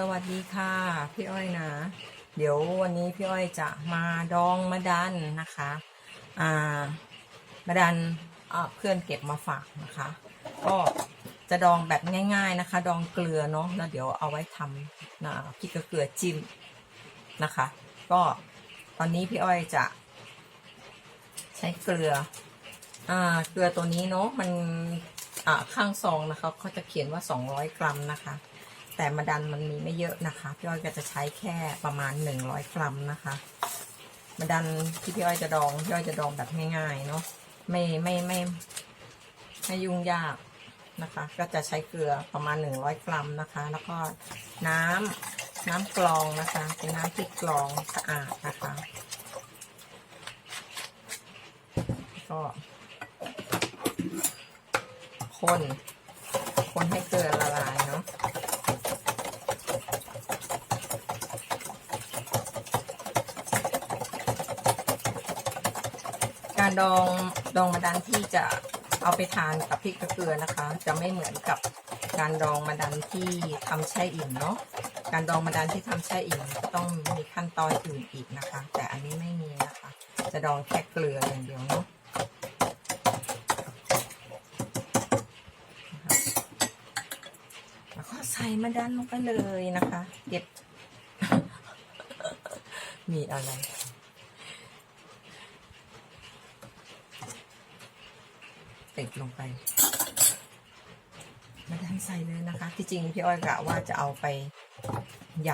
สวัสดีค่ะ พี่อ้อยนะ เดี๋ยววันนี้พี่อ้อยจะมาดองมะดันนะคะอ่ามะดันเพื่อนเก็บมาฝากนะคะ ก็จะดองแบบง่าย ๆนะคะ ดองเกลือเนาะแล้วเดี๋ยวเอาไว้ทำนะพริกกับเกลือจิ้มนะคะ ก็ตอนนี้พี่อ้อยจะ ใช้เกลืออ่าเกลือตัวนี้เนาะมันอ่าข้างซองนะคะเขาจะเขียนว่า 200 กรัมนะคะ แต่มาดันมันมีไม่เยอะนะคะพี่อ้อยก็จะใช้แค่ประมาณ 100 กรัมนะคะ มาดันที่พี่อ้อยจะดองพี่อ้อยจะดองแบบง่ายๆเนาะไม่ไม่ไม่ไม่ยุ่งยากนะคะ ก็จะใช้เกลือประมาณ 100 กรัมนะคะ แล้วก็น้ำน้ำกรองนะคะ เป็นน้ำที่กรองสะอาดนะคะก็คนคนให้เกลือละลายเนาะ การดองดองมะดันที่จะเอาไปทานกับพริกเกลือนะคะ จะไม่เหมือนกับการดองมะดันที่ทำแช่อิ่มเนาะการดองมะดันที่ทำแช่อิ่มต้องมีขั้นตอนอื่นอีกนะคะ แต่อันนี้ไม่มีนะคะ จะดองแค่เกลืออย่างเดียวเนาะแล้วก็ใส่มาดันลงไปเลยนะคะ เก็บ มีอะไร ติดลงไปมาดันใส่เลยนะคะ ที่จริงพี่อ้อยกะว่าจะเอาไปย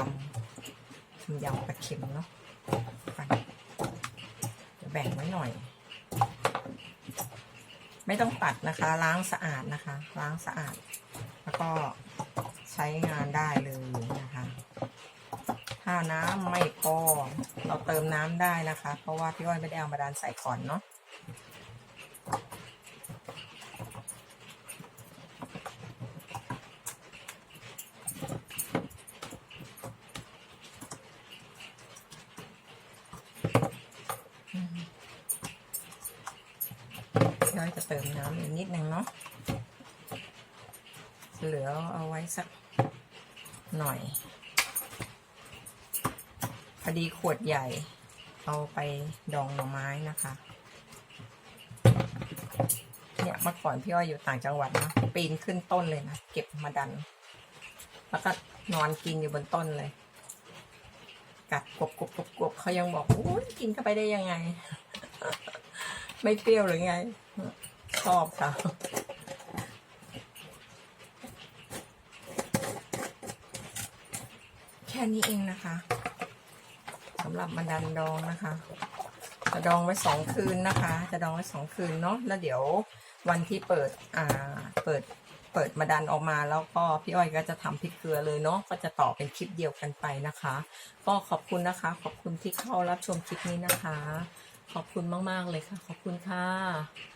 ำทำยำปลาเค็มเนาะกันจะแบ่งไว้หน่อย ไม่ต้องตัดนะคะ ล้างสะอาดนะคะ ล้างสะอาด แล้วก็ใช้งานได้เลยนะคะ ถ้าน้ำไม่พอเราเติมน้ำได้นะคะ เพราะว่าพี่อ้อยไม่ได้เอามาดานใส่ก่อนเนาะ้อยจะเติมน้ำอีกนิดนึงเนาะเหลือเอาไว้สักหน่อย พอดีขวดใหญ่ เอาไปดองหน่อไม้นะคะ เนี่ยเมื่อก่อนพี่อ้อยอยู่ต่างจังหวัดนะปีนขึ้นต้นเลยนะ เก็บมาดัน แล้วก็นอนกินอยู่บนต้นเลย กัดกบกบกบกบเขายังบอกโอ้ยกินเข้าไปได้ยังไง ไม่เปรี้ยวหรือไง ชอบค่ะแค่นี้เองนะคะสำหรับมาดันดองนะคะจะดองไว้สองคืนนะคะ จะดองไว้สองคืนเนาะแล้วเดี๋ยววันที่เปิดอ่าเปิดเปิดมาดันออกมาแล้วก็พี่อ้อยก็จะทำพริกเกลือเลยเนาะก็จะต่อเป็นคลิปเดียวกันไปนะคะ ก็ขอบคุณนะคะ ขอบคุณที่เข้ารับชมคลิปนี้นะคะ ขอบคุณมาก ๆ เลยค่ะ ขอบคุณค่ะ